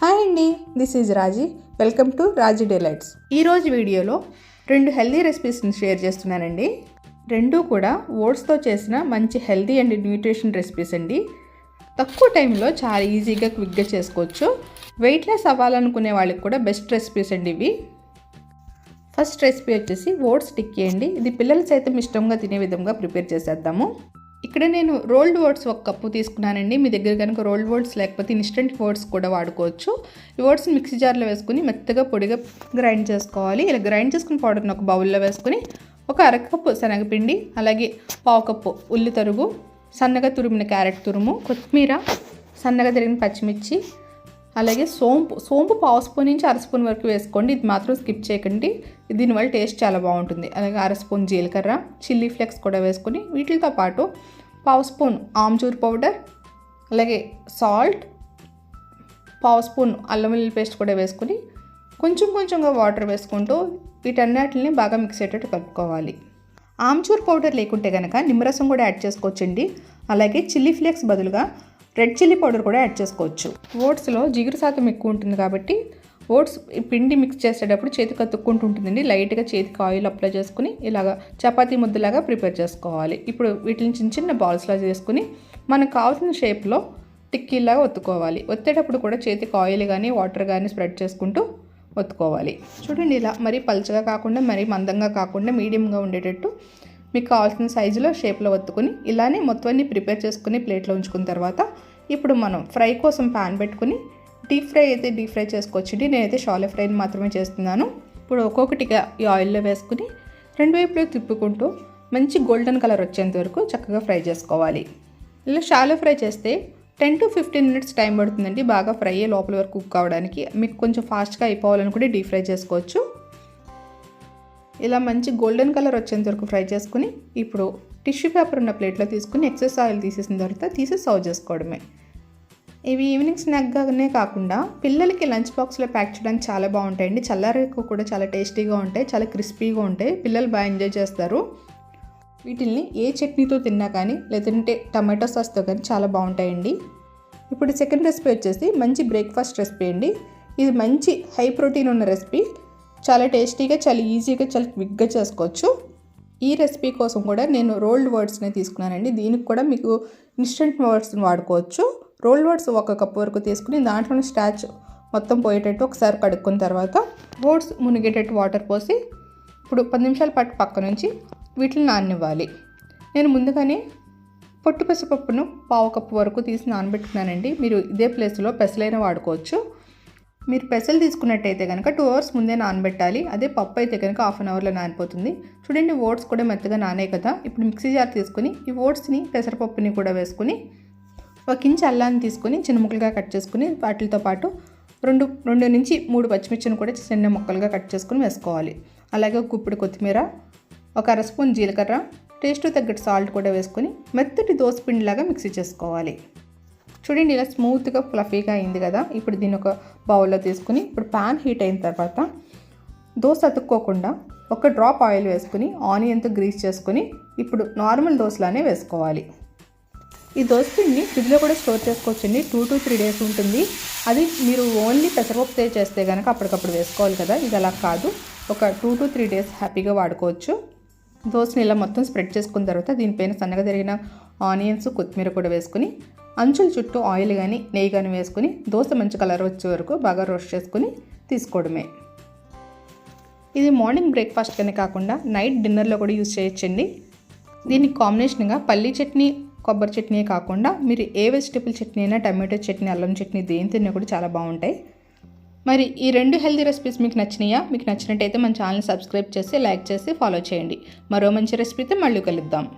Hi అండి this is Raji. Welcome to Raji delights ఈరోజు వీడియోలో రెండు హెల్దీ రెసిపీస్ని షేర్ చేస్తున్నానండి. రెండూ కూడా ఓట్స్తో చేసిన మంచి హెల్దీ అండ్ న్యూట్రిషన్ రెసిపీస్ అండి. తక్కువ టైంలో చాలా ఈజీగా క్విక్గా చేసుకోవచ్చు. వెయిట్ లెస్ అవ్వాలనుకునే వాళ్ళకి కూడా బెస్ట్ రెసిపీస్ అండి ఇవి. ఫస్ట్ రెసిపీ వచ్చేసి ఓట్స్ టిక్కీ అండి. ఇది పిల్లలు సైతం ఇష్టంగా తినే విధంగా ప్రిపేర్ చేసేద్దాము. ఇక్కడ నేను రోల్డ్ ఓట్స్ ఒక కప్పు తీసుకున్నానండి. మీ దగ్గర కనుక రోల్డ్ ఓట్స్ లేకపోతే ఇన్స్టెంట్ ఓట్స్ కూడా వాడుకోవచ్చు. ఈ ఓట్స్ మిక్సీ జార్లో వేసుకుని మెత్తగా పొడిగా గ్రైండ్ చేసుకోవాలి. ఇలా గ్రైండ్ చేసుకుని పౌడర్ని ఒక బౌల్లో వేసుకుని ఒక అరకప్పు శనగపిండి అలాగే పావు కప్పు ఉల్లి తరుగు సన్నగా తురిమిన క్యారెట్ తురుము కొత్తిమీర సన్నగా తిరిగిన పచ్చిమిర్చి అలాగే సోంపు సోంపు పావు స్పూన్ నుంచి అర స్పూన్ వరకు వేసుకోండి. ఇది మాత్రం స్కిప్ చేయకండి. దీనివల్ల టేస్ట్ చాలా బాగుంటుంది. అలాగే అర స్పూన్ జీలకర్ర చిల్లీ ఫ్లేక్స్ కూడా వేసుకొని వీటితో పాటు పావు స్పూన్ ఆమ్చూర్ పౌడర్ అలాగే సాల్ట్ పావు స్పూన్ అల్లం వెల్లుల్లి పేస్ట్ కూడా వేసుకుని కొంచెం కొంచెంగా వాటర్ వేసుకుంటూ వీటన్నిటిని బాగా మిక్స్ అయ్యేటట్టు కలుపుకోవాలి. ఆమ్చూర్ పౌడర్ లేకుంటే కనుక నిమ్మరసం కూడా యాడ్ చేసుకోవచ్చండి. అలాగే చిల్లీ ఫ్లేక్స్ బదులుగా రెడ్ చిల్లీ పౌడర్ కూడా యాడ్ చేసుకోవచ్చు. ఓట్స్లో జిగురు శాతం ఎక్కువ ఉంటుంది కాబట్టి ఓట్స్ పిండి మిక్స్ చేసేటప్పుడు చేతికి అతుక్కుంటూ ఉంటుందండి. లైట్గా చేతికి ఆయిల్ అప్లై చేసుకుని ఇలాగ చపాతీ ముద్దలాగా ప్రిపేర్ చేసుకోవాలి. ఇప్పుడు వీటిని చిన్న చిన్న బాల్స్లా చేసుకుని మనకు కావాల్సిన షేప్లో టిక్కీలాగా ఒత్తుకోవాలి. ఒత్తేటప్పుడు కూడా చేతికి ఆయిల్ కానీ వాటర్ కానీ స్ప్రెడ్ చేసుకుంటూ ఒత్తుకోవాలి. చూడండి ఇలా మరీ పల్చగా కాకుండా మరీ మందంగా కాకుండా మీడియంగా ఉండేటట్టు మీకు కావాల్సిన సైజులో షేప్లో ఒత్తుకుని ఇలానే మొత్తాన్ని ప్రిపేర్ చేసుకుని ప్లేట్లో ఉంచుకున్న తర్వాత ఇప్పుడు మనం ఫ్రై కోసం ప్యాన్ పెట్టుకుని డీప్ ఫ్రై అయితే డీప్ ఫ్రై చేసుకోవచ్చండి నేనైతే షాలో ఫ్రైని మాత్రమే చేస్తున్నాను. ఇప్పుడు ఒక్కొక్కటిగా ఈ ఆయిల్లో వేసుకుని రెండు వైపులో తిప్పుకుంటూ మంచి గోల్డెన్ కలర్ వచ్చేంత వరకు చక్కగా ఫ్రై చేసుకోవాలి. ఇలా షాలో ఫ్రై చేస్తే ten to fifteen minutes time పడుతుందండి. బాగా ఫ్రై అయ్యే లోపల వరకు కుక్ అవ్వడానికి. మీకు కొంచెం ఫాస్ట్గా అయిపోవాలనుకుంటే డీప్ ఫ్రై చేసుకోవచ్చు. ఇలా మంచి గోల్డెన్ కలర్ వచ్చేంత వరకు ఫ్రై చేసుకుని ఇప్పుడు టిష్యూ పేపర్ ఉన్న ప్లేట్లో తీసుకుని ఎక్సెస్ ఆయిల్ తీసేసిన తర్వాత తీసి సర్వ్ చేసుకోవడమే. ఇవి ఈవినింగ్ స్నాక్గానే కాకుండా పిల్లలకి లంచ్ బాక్స్లో ప్యాక్ చేయడానికి చాలా బాగుంటాయండి. చల్లారకు కూడా చాలా టేస్టీగా ఉంటాయి చాలా క్రిస్పీగా ఉంటాయి. పిల్లలు బాగా ఎంజాయ్ చేస్తారు. వీటిల్ని ఏ చట్నీతో తిన్నా కానీ లేదంటే టమాటో సాస్తో కానీ చాలా బాగుంటాయండి. ఇప్పుడు సెకండ్ రెసిపీ వచ్చేసి మంచి బ్రేక్ఫాస్ట్ రెసిపీ అండి. ఇది మంచి హై ప్రోటీన్ ఉన్న రెసిపీ. చాలా టేస్టీగా చాలా ఈజీగా చాలా క్విక్గా చేసుకోవచ్చు. ఈ రెసిపీ కోసం కూడా నేను రోల్డ్ వర్డ్స్ని తీసుకున్నానండి. దీనికి కూడా మీకు ఇన్స్టెంట్ వర్డ్స్ని వాడుకోవచ్చు. రోల్ ఓట్స్ ఒక కప్పు వరకు తీసుకుని దాంట్లోనే స్టాచ్ మొత్తం పోయేటట్టు ఒకసారి కడుక్కున్న తర్వాత ఓట్స్ మునిగేటట్టు వాటర్ పోసి ఇప్పుడు పది నిమిషాల పాటు పక్క నుంచి వీటిని నాననివ్వాలి. నేను ముందుగానే పొట్టు పెసరపప్పును పావు కప్పు వరకు తీసి నానబెట్టుకున్నానండి. మీరు ఇదే ప్లేస్లో పెసలైనా వాడుకోవచ్చు. మీరు పెసలు తీసుకున్నట్టయితే కనుక టూ అవర్స్ ముందే నానబెట్టాలి. అదే పప్పు అయితే కనుక హాఫ్ అన్ అవర్లో నానిపోతుంది. చూడండి ఓట్స్ కూడా మెత్తగా నానే కదా. ఇప్పుడు మిక్సీ జార్ తీసుకుని ఈ ఓట్స్ని పెసరపప్పుని కూడా వేసుకుని ఒక ఇంచ్ అల్లాన్ని తీసుకుని చిన్న ముక్కలుగా కట్ చేసుకుని వాటితో పాటు రెండు రెండు నుంచి మూడు పచ్చిమిర్చిని కూడా చిన్న ముక్కలుగా కట్ చేసుకుని వేసుకోవాలి. అలాగే ఒక గుప్పిడి కొత్తిమీర ఒక అర స్పూన్ జీలకర్ర టేస్ట్ తగ్గట్టు సాల్ట్ కూడా వేసుకొని మెత్తటి దోసపిండిలాగా మిక్సీ చేసుకోవాలి. చూడండి ఇలా స్మూత్గా ఫ్లఫీగా అయింది కదా. ఇప్పుడు దీన్ని ఒక బౌల్లో తీసుకుని ఇప్పుడు ప్యాన్ హీట్ అయిన తర్వాత దోశ అతుక్కోకుండా ఒక డ్రాప్ ఆయిల్ వేసుకుని ఆనియన్తో గ్రీస్ చేసుకుని ఇప్పుడు నార్మల్ దోశలానే వేసుకోవాలి. ఈ దోసపిండిని ఫ్రిడ్జ్లో కూడా స్టోర్ చేసుకోవచ్చండి. టూ టు త్రీ డేస్ ఉంటుంది. అది మీరు ఓన్లీ పెసరపప్పు చేస్తే కనుక అప్పటికప్పుడు వేసుకోవాలి కదా. ఇది అలా కాదు. ఒక టూ టు త్రీ డేస్ హ్యాపీగా వాడుకోవచ్చు. దోశని ఇలా మొత్తం స్ప్రెడ్ చేసుకున్న తర్వాత దీనిపైన సన్నగా జరిగిన ఆనియన్స్ కొత్తిమీర కూడా వేసుకుని అంచుల చుట్టూ ఆయిల్ కానీ నెయ్యి కానీ వేసుకుని దోశ మంచి కలర్ వచ్చే వరకు బాగా రోస్ట్ చేసుకుని తీసుకోవడమే. ఇది మార్నింగ్ బ్రేక్ఫాస్ట్ కానీ కాకుండా నైట్ డిన్నర్లో కూడా యూజ్ చేయొచ్చండి. దీనికి కాంబినేషన్గా పల్లీ చట్నీ కొబ్బరి చట్నీ కాకుండా మీరు ఏ వెజిటేబుల్ చట్నీ అయినా టమాటో చట్నీ అల్లం చట్నీ దేని తిన్నా కూడా చాలా బాగుంటాయి. మరి ఈ రెండు హెల్తీ రెసిపీస్ మీకు నచ్చినాయా? మీకు నచ్చినట్టయితే మన ఛానల్ సబ్స్క్రైబ్ చేసి లైక్ చేసి ఫాలో చేయండి. మరో మంచి రెసిపీతో మళ్ళీ కలుద్దాం.